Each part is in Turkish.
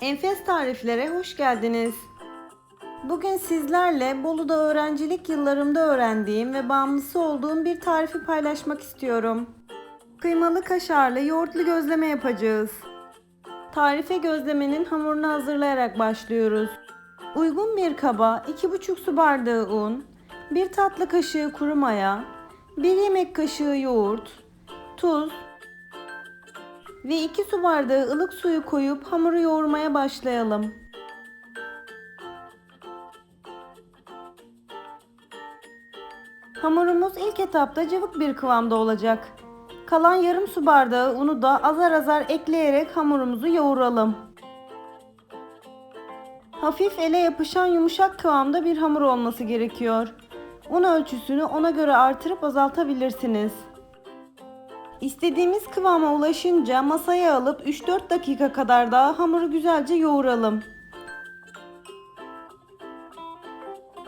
Enfes tariflere hoş geldiniz. Bugün sizlerle Bolu'da öğrencilik yıllarımda öğrendiğim ve bağımlısı olduğum bir tarifi paylaşmak istiyorum. Kıymalı kaşarlı yoğurtlu gözleme yapacağız. Tarife gözlemenin hamurunu hazırlayarak başlıyoruz. Uygun bir kaba 2,5 su bardağı un, 1 tatlı kaşığı kuru maya, 1 yemek kaşığı yoğurt, tuz ve 2 su bardağı ılık suyu koyup hamuru yoğurmaya başlayalım. Hamurumuz ilk etapta cıvık bir kıvamda olacak. Kalan yarım su bardağı unu da azar azar ekleyerek hamurumuzu yoğuralım. Hafif ele yapışan yumuşak kıvamda bir hamur olması gerekiyor. Un ölçüsünü ona göre artırıp azaltabilirsiniz. İstediğimiz kıvama ulaşınca masaya alıp 3-4 dakika kadar daha hamuru güzelce yoğuralım.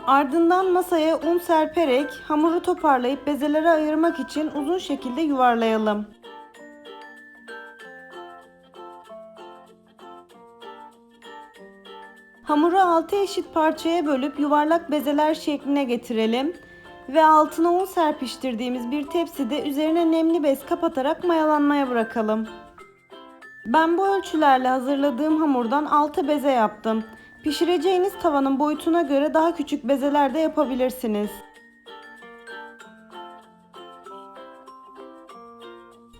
Ardından masaya un serperek hamuru toparlayıp bezelere ayırmak için uzun şekilde yuvarlayalım. Hamuru 6 eşit parçaya bölüp yuvarlak bezeler şekline getirelim ve altına un serpiştirdiğimiz bir tepside üzerine nemli bez kapatarak mayalanmaya bırakalım. Ben bu ölçülerle hazırladığım hamurdan 6 beze yaptım. Pişireceğiniz tavanın boyutuna göre daha küçük bezeler de yapabilirsiniz.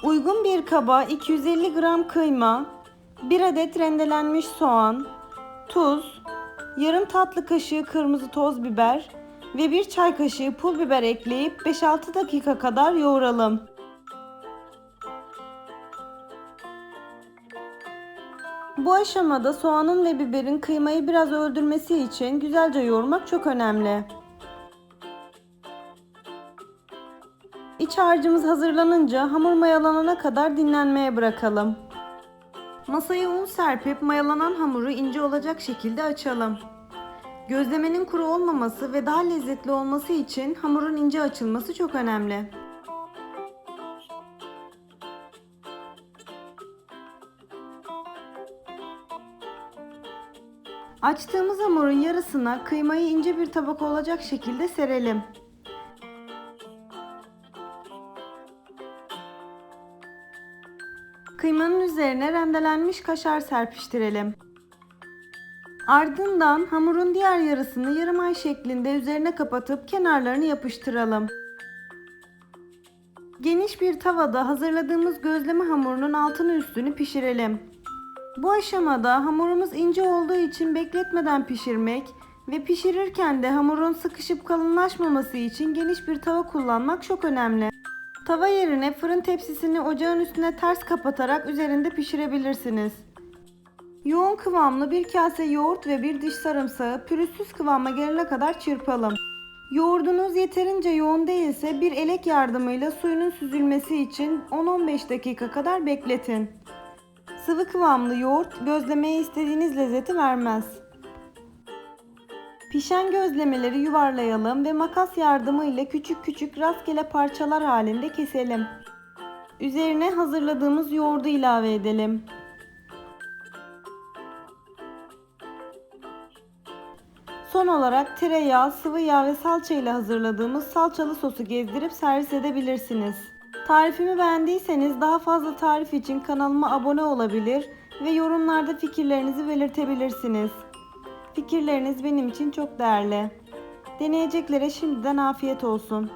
Uygun bir kaba 250 gram kıyma, 1 adet rendelenmiş soğan, tuz, yarım tatlı kaşığı kırmızı toz biber ve 1 çay kaşığı pul biber ekleyip 5-6 dakika kadar yoğuralım. Bu aşamada soğanın ve biberin kıymayı biraz öldürmesi için güzelce yoğurmak çok önemli. İç harcımız hazırlanınca hamur mayalanana kadar dinlenmeye bırakalım. Masaya un serpip mayalanan hamuru ince olacak şekilde açalım. Gözlemenin kuru olmaması ve daha lezzetli olması için hamurun ince açılması çok önemli. Açtığımız hamurun yarısına kıymayı ince bir tabak olacak şekilde serelim. Kıymanın üzerine rendelenmiş kaşar serpiştirelim. Ardından hamurun diğer yarısını yarım ay şeklinde üzerine kapatıp kenarlarını yapıştıralım. Geniş bir tavada hazırladığımız gözleme hamurunun altını üstünü pişirelim. Bu aşamada hamurumuz ince olduğu için bekletmeden pişirmek ve pişirirken de hamurun sıkışıp kalınlaşmaması için geniş bir tava kullanmak çok önemli. Tava yerine fırın tepsisini ocağın üstüne ters kapatarak üzerinde pişirebilirsiniz. Yoğun kıvamlı bir kase yoğurt ve bir diş sarımsağı pürüzsüz kıvama gelene kadar çırpalım. Yoğurdunuz yeterince yoğun değilse bir elek yardımıyla suyunun süzülmesi için 10-15 dakika kadar bekletin. Sıvı kıvamlı yoğurt gözlemeye istediğiniz lezzeti vermez. Pişen gözlemeleri yuvarlayalım ve makas yardımıyla küçük küçük rastgele parçalar halinde keselim. Üzerine hazırladığımız yoğurdu ilave edelim. Son olarak tereyağı, sıvı yağ ve salça ile hazırladığımız salçalı sosu gezdirip servis edebilirsiniz. Tarifimi beğendiyseniz daha fazla tarif için kanalıma abone olabilir ve yorumlarda fikirlerinizi belirtebilirsiniz. Fikirleriniz benim için çok değerli. Deneyeceklere şimdiden afiyet olsun.